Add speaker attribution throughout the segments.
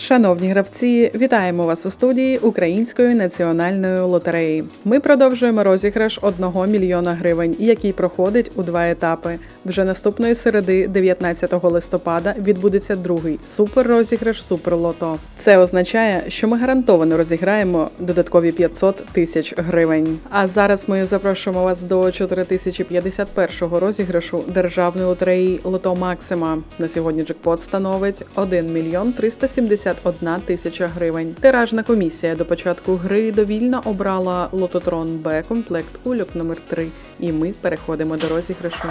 Speaker 1: Шановні гравці, вітаємо вас у студії Української національної лотереї. Ми продовжуємо розіграш 1 мільйона гривень, який проходить у два етапи. Вже наступної середи, 19 листопада, відбудеться другий суперрозіграш Суперлото. Це означає, що ми гарантовано розіграємо додаткові 500 тисяч гривень. А зараз ми запрошуємо вас до 4051 розіграшу державної лотереї Лото Максима. На сьогодні джекпот становить 1 мільйон 371 тисяча гривень. Тиражна комісія до початку гри довільно обрала Лототрон Б комплект кульок номер 3 І ми переходимо до розіграшу.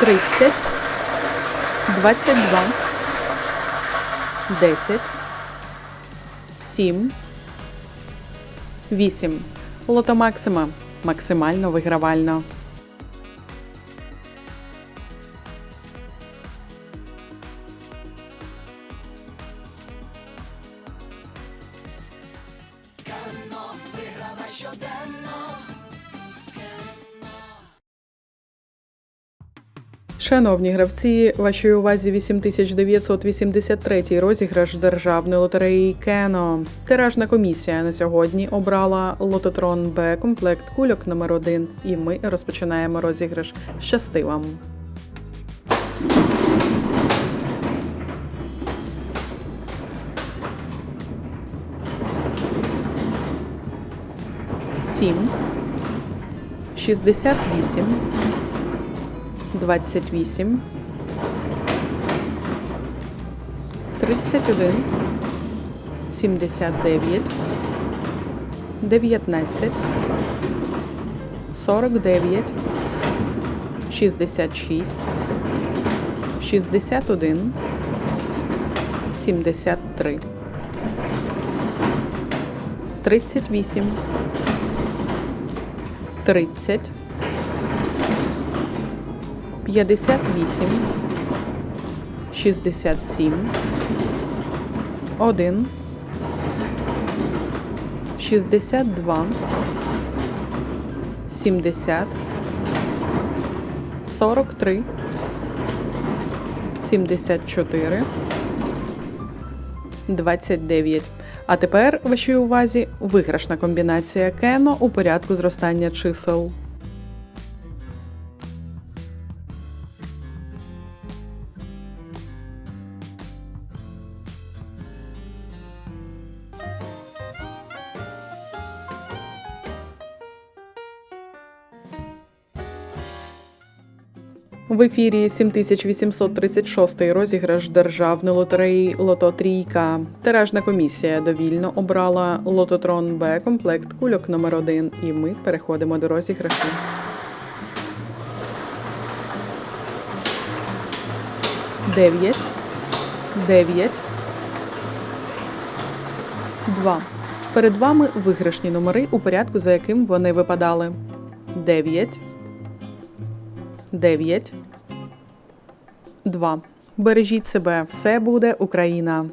Speaker 1: Тридцять, двадцять два, десять, сім, вісім. Лото Максима. Максимально вигравально. Шановні гравці, вашій увазі 8983 розіграш державної лотереї Кено. Тиражна комісія на сьогодні обрала Лототрон Б комплект кульок номер 1 і ми розпочинаємо розіграш. Щасти вам! Сім, шістдесят вісім, 28, 31, 79, 19, 49, 66, 61, 73, 38, 30, 58, 67, 1, 62, 70, 43, 74, 29. А тепер вашій увазі виграшна комбінація Кено у порядку зростання чисел. В ефірі 7836 розіграш державної лотереї Лото Трійка. Тиражна комісія довільно обрала Лототрон Б комплект кульок номер 1 І ми переходимо до розіграшу. Дев'ять. Дев'ять. Два. Перед вами виграшні номери у порядку, за яким вони випадали. Дев'ять. 9, 2. Бережіть себе, все буде Україна.